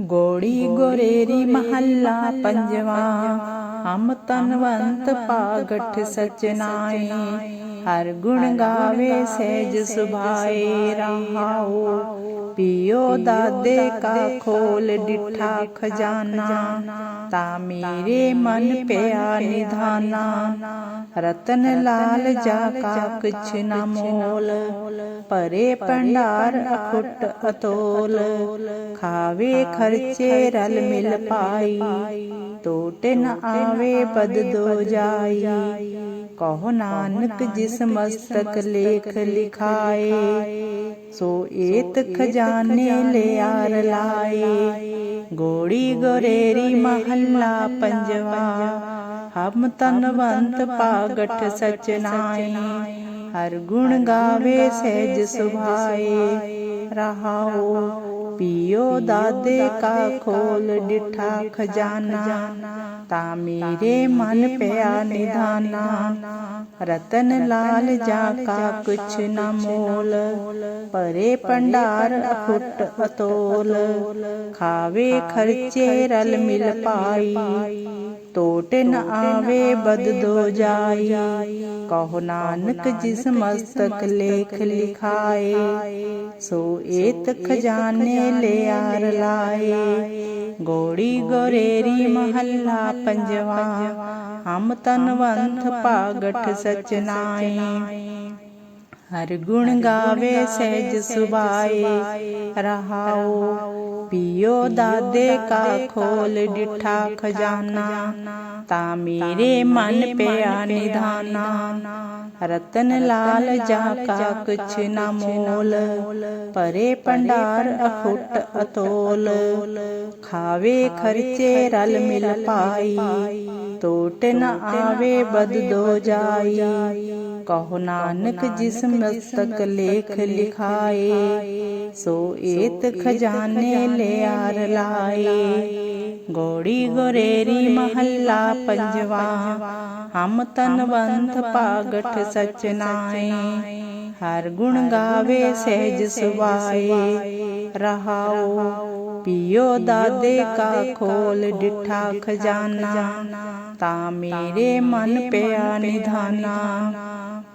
ਗੋੜੀ ਗੋਰੇਰੀ ਮਹੱਲਾ ਪੰਜਵਾ। ਹਮ ਤਨਵੰਤ ਪਾਗਠ ਸਚਨਾਏ ਹਰ ਗੁਣ ਗਾਵੇ ਸਹਿਜ ਸੁਭਾਏ ਰਹਾਉ ਪਿਓ ਦਾਦੇ ਕਾ ਖੋਲ ਡਿਠਾ ਖਜ਼ਾਨਾ। ਤਾ ਮੇਰੇ ਮਨ ਪਿਆ ਨਿਧਾਨਾ। ਰਤਨ ਲਾਲ ਜਾ ਕਾ ਕੁਛ ਨ ਮੋਲ। ਪਰੇ ਭੰਡਾਰ ਅਖੁੱਟ ਅਤੋਲ। ਖਾਵੇ ਖਰਚੇ ਰਲ ਮਿਲ ਪਾਈ। ਟੋਟ ਨ ਆਵੇ ਬਦ ਦੋ ਜਾਈ। ਕਹੋ ਨਾਨਕ ਜਿਸ ਮਸਤਕ ਲੇਖ ਲਿਖਾਏ ਸੋ ਏਤ ਖਜ਼ਾਨੇ ਲਿਆਰ ਲਾਏ। ਗੋੜੀ ਗੋਰੇਰੀ ਮਹੱਲਾ ਪੰਜਵਾ। ਹਮ ਤਨਵੰਤ ਪਾਗਠ ਸਚਨਾਈ ਹਰ ਗੁਣ ਗਾਵੇ ਸਹਿਜ ਸੁਭਾਏ। ਰਹਾਉ ਪਿਓ ਦਾਦੇ ਕਾ ਖੋਲ ਡਿਠਾ ਖਜ਼ਾਨਾ। ਤਾ ਮੇਰੇ ਮਨ ਪਿਆ ਨਿਧਾਨਾ ਰਤਨ ਲਾਲ ਜਾ ਕਾ ਕੁਛ ਨ ਮੋਲ। ਪਰੇ ਭੰਡਾਰ ਅਖੁੱਟ ਅਤੋਲ। ਖਾਵੇ ਖਰਚੇ ਰਲ ਮਿਲ ਪਾਈ। ਟੋਟ ਨ ਆਵੇ ਬਦ ਦੋ ਜਾਈ। ਕਹੋ ਨਾਨਕ ਜਿਸ ਮਸਤਕ ਲੇਖ ਲਿਖਾਏ ਸੋ ਏਤ ਖਜ਼ਾਨੇ ਲਿਆਰ ਲਾਏ। ਗੋੜੀ ਗੋਰੇਰੀ ਮਹੱਲਾ ਪੰਜਵਾ। ਹਮ ਤਨਵੰਤ ਪਾਗਠ ਸਚਨਾਈ ਹਰ ਗੁਣ ਗਾਵੇ ਸਹਿਜ ਸੁਭਾਏ ਰਹਾਉ ਪਿਓ ਦਾਦੇ ਕਾ ਖੋਲ ਡਿਠਾ ਖਜ਼ਾਨਾ। ਤਾ ਮੇਰੇ ਮਨ ਪਿਆ ਨਿਧਾਨਾ। ਰਤਨ ਲਾਲ ਜਾ ਕਾ ਕੁਛ ਨ ਮੋਲ। ਪਰੇ ਭੰਡਾਰ ਅਖੁੱਟ ਅਤੋਲ। ਖਾਵੇ ਖਰਚੇ ਰਲ ਮਿਲ ਪਾਈ। ਟੋਟ ਨ ਆਵੇ, ਬਦ ਜਾਈ। ਕਹੋ ਨਾਨਕ ਜਿਸ ਮਸਤਕ ਲੇਖ ਲਿਖਾਏ, ਸੋ ਏਤ ਖਜ਼ਾਨੇ ਲਿਆਰ ਲਾਏ। ਗੋੜੀ ਗੋਰੇਰੀ ਮਹੱਲਾ ਪੰਜਵਾ, ਹਮ ਤਨਵੰਤ ਪਾਗਠ ਸਚਨਾਏ ਹਰ ਗੁਣ ਗਾਵੇ ਸਹਿਜ ਸੁਭਾਏ। ਰਹਾਓ, ਪਿਓ ਦਾਦੇ ਕਾ ਖੋਲ, ਡਿਠਾ ਖਜ਼ਾਨਾ। ਤਾ ਮੇਰੇ ਮਨ ਪਿਆ ਨਿਧਾਨਾ।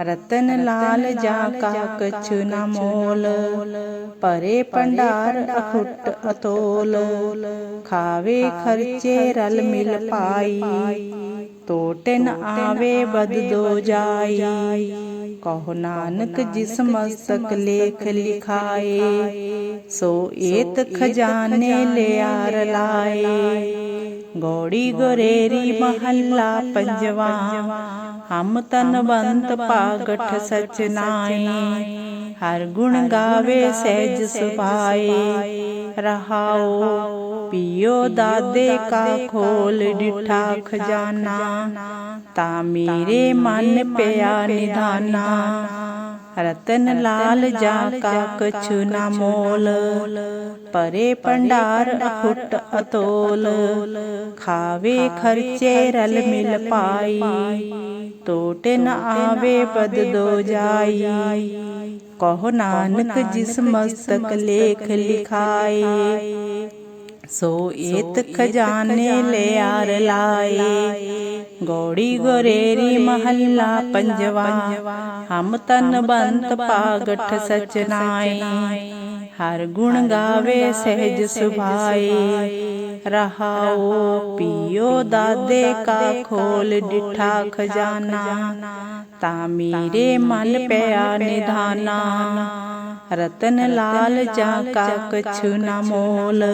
ਰਤਨ ਲਾਲ ਜਾ ਕਾ ਕਛੁ ਨ ਮੋਲ। ਪਰੇ ਭੰਡਾਰ ਅਖੁੱਟ ਅਤੋਲ। ਖਾਵੇ ਖਰਚੇ ਰਲ ਮਿਲ ਪਾਈ। ਟੋਟ ਨ ਆਵੇ ਬਦ ਦੋ ਜਾਈ। ਕਹੋ ਨਾਨਕ ਜਿਸ ਮਸਤਕ ਲੇਖ ਲਿਖਾਏ ਸੋ ਏਤ ਖਜ਼ਾਨੇ ਲਿਆਰ ਲਾਏ। ਗੋੜੀ ਗੋਰੇਰੀ ਮਹੱਲਾ ਪੰਜਵਾ। ਹਮ ਤਨਵੰਤ ਪਾਗਠ ਸਚਨਾਈ ਹਰ ਗੁਣ ਗਾਵੇ ਸਹਿਜ ਸੁਭਾਏ ਰਹਾਉ ਪਿਓ ਦਾਦੇ ਕਾ ਖੋਲ ਡਿਠਾ ਖਜ਼ਾਨਾ। ਤਾ ਮੇਰੇ ਮਨ ਪਿਆ ਨਿਧਾਨਾ ਰਤਨ ਲਾਲ ਜਾ ਕਾ ਕਛੁ ਨ ਮੋਲ। ਪਰੇ ਭੰਡਾਰ ਅਖੁੱਟ ਅਤੋਲ। ਖਾਵੇ ਖਰਚੇ ਰਲ ਮਿਲ ਪਾਈ। ਟੋਟ ਨ ਆਵੇ ਬਦ ਦੋ ਜਾਈ। ਕਹੋ ਨਾਨਕ ਜਿਸ ਮਸਤਕ ਲੇਖ ਲਿਖਾਏ। ਸੋ ਏਤ ਖਜ਼ਾਨੇ ਲਿਆਰ ਲਾਏ। ਗੋੜੀ ਗੋਰੇਰੀ ਮਹੱਲਾ ਪੰਜਵਾ। ਹਮ ਤਨ ਬੰਤ ਪਾਗਠ ਸਚਨਾਈ ਹਰ ਗੁਣ ਗਾਵੇ ਸਹਿਜ ਸੁਭਾਏ। ਰਹਾਓ, ਪਿਓ ਦਾਦੇ ਕਾ ਖੋਲ, ਡਿਠਾ ਖਜ਼ਾਨਾ। ਤਾ ਮੇਰੇ ਮਨ ਪਿਆ ਨਿਧਾਨਾ। ਰਤਨ ਲਾਲ ਜਾ ਕਾ ਕਛੁ ਨ ਮੋਲ।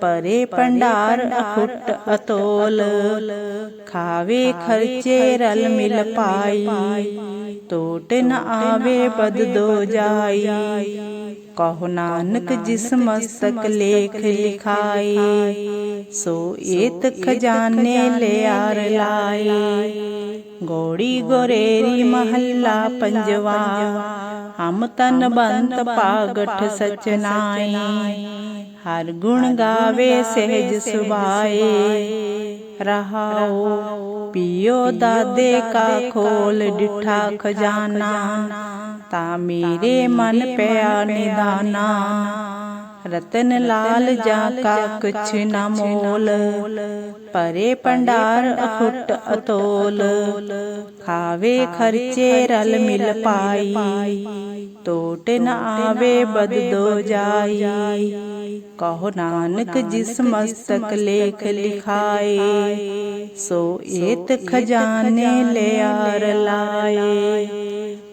ਪਰੇ ਭੰਡਾਰ ਅਖੁੱਟ ਅਤੋਲ। ਖਾਵੇ ਖਰਚੇ ਰਲ ਮਿਲ ਪਾਈ। ਟੋਟ ਨ ਆਵੇ ਬਦ ਦੋ ਜਾਈ। ਕਹੋ ਨਾਨਕ ਜਿਸ ਮਸਤਕ ਲੇਖ ਲਿਖਾਈ ਸੋ ਏਤ ਖਜ਼ਾਨੇ ਲਿਆਰ ਲਾਏ। ਗੋੜੀ ਗੋਰੇਰੀ ਮਹੱਲਾ ਪੰਜਵਾ, ਹਮ ਤਨ ਬੰਤ ਪਾਗਠ ਸਚਨਾਈ ਹਰ ਗੁਣ ਗਾਵੇ ਸਹਿਜ ਸੁਭਾਏ। ਰਹਾਓ। ਪਿਓ ਦਾਦੇ ਕਾ ਖੋਲ ਡਿਠਾ ਖਜ਼ਾਨਾ ਤਾਂ ਮੇਰੇ ਮਨ ਪਿਆ ਨਿਦਾਨਾ। ਰਤਨ ਲਾਲ ਜਾਂ ਕਾ ਕੁਛ ਨਾ ਮੋਲ। ਪਰੇ ਭੰਡਾਰ ਅਖੁੱਟ ਅਤੋਲ। ਖਾਵੇ ਖਰਚੇ ਰਲ ਮਿਲ ਪਾਈ। ਟੋਟ ਨ ਆਵੇ ਬਦ ਦੋ ਜਾਈ। ਕਹੋ ਨਾਨਕ ਜਿਸ ਮਸਤਕ ਲੇਖ ਲਿਖਾਏ। ਸੋ ਏਤ ਖਜ਼ਾਨੇ ਲਿਆਰ ਲਾਏ।